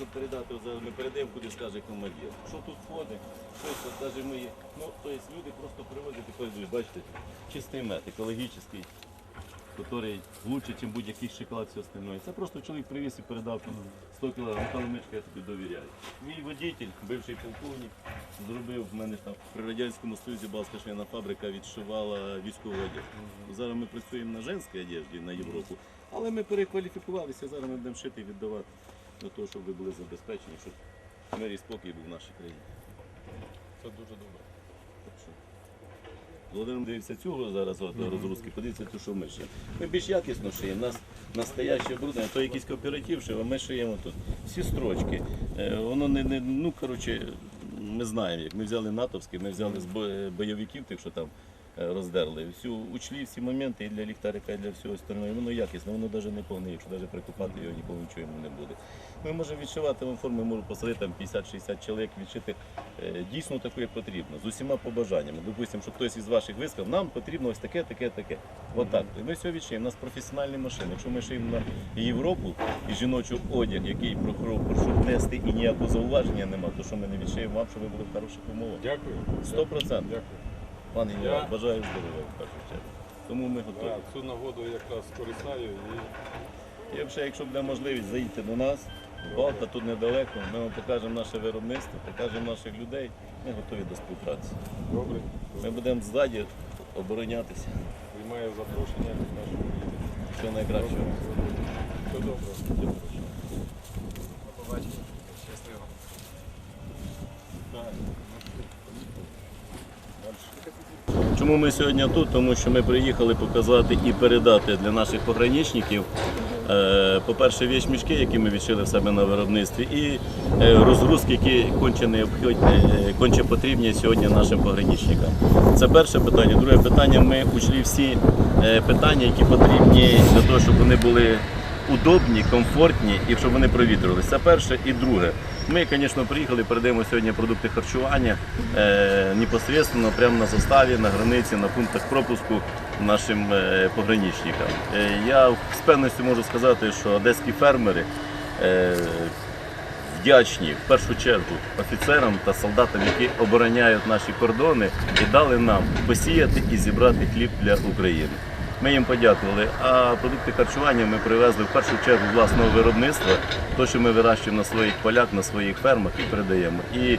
ну, передати ми передаємо, куди скаже командир. Що тут входить, щось навіть ми є. Ну, тобто люди просто привозять і кажуть, бачите, чистий мед, екологічний, який лучше, ніж будь-який шоколад, все остальное. Це просто чоловік привіз і передав 100 кг, калимичка, я тобі довіряю. Мій водитель, бивший полковник, зробив в мене там при Радянському Союзі балскашина фабрика відшивала військову одягу. Зараз ми працюємо на женській одежді на Європу, але ми перекваліфікувалися, зараз ми будемо шити і віддавати для того, щоб ви були забезпечені, щоб мир і спокій був в нашій країні. Це дуже добре. Так що, Володимир дивився цього зараз от, розгрузки, подивіться, ту, що ми шиємо. Ми більш якісно шиємо. У нас настояще оборудовання, то якийсь кооператив шив, а ми шиємо тут. Всі строчки. Е, Воно не, не ну коротше, ми знаємо, як ми взяли натовський, ми взяли з бо- бойовиків, тих, що там е, роздерли. Всю учли всі моменти і для ліхтарика, і для всього остального. І воно якісне, воно навіть не повне, якщо навіть прикопати його, ніколи нічого йому не буде. Ми можемо відшивати вам форми, можу посадити там 50-60 чоловік, відшити е, дійсно таке як потрібно, з усіма побажаннями. Допустимо, що хтось із ваших вискав, нам потрібно ось таке, таке, таке. Отак. І ми все відшиємо. У нас професіональні машини. Якщо ми шиємо на Європу і жіночий одяг, який прохоров, прошу внести і ніякого зауваження нема, то що ми не відшиємо вам, щоб ви були в хороших умовах. Дякую. Сто процентів. Дякую. Пан генерал, Я- бажаю здоров'я в першу чергу. Тому ми готові. Цю нагоду якраз скористаю і І взагалі, якщо буде можливість, заїдьте до нас. Балта тут недалеко, ми вам покажемо наше виробництво, покажемо наших людей. Ми готові до співпраці. добре. Ми будемо ззаді оборонятися. Приймаю запрошення нашого лідера. Всього найкращого. Все добре. До побачення. Щасливо. Чому ми сьогодні тут? Тому що ми приїхали показати і передати для наших пограничників, е, по-перше, віч-мішки, які ми відшили в себе на виробництві, і е, розгрузки, які конче, необхідні, е, конче потрібні сьогодні нашим пограничникам. Це перше питання. Друге питання, ми учли всі питання, які потрібні для того, щоб вони були удобні, комфортні і щоб вони провітрювалися. Це перше і друге. Ми, звісно, приїхали, передаємо сьогодні продукти харчування е, непосредственно прямо на заставі, на границі, на пунктах пропуску нашим е, пограничникам. Е, я з певністю можу сказати, що одеські фермери е, вдячні в першу чергу офіцерам та солдатам, які обороняють наші кордони і дали нам посіяти і зібрати хліб для України. Ми їм подякували. А продукти харчування ми привезли в першу чергу власного виробництва, то, що ми вирощуємо на своїх полях, на своїх фермах і передаємо. І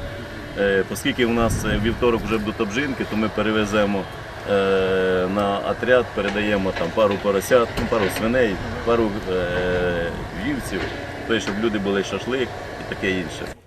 е, оскільки у нас е, вівторок вже будуть обжинки, то ми перевеземо е, на отряд, передаємо там пару поросят, ну, пару свиней, пару вівців, тобто, щоб люди були шашлик і таке інше.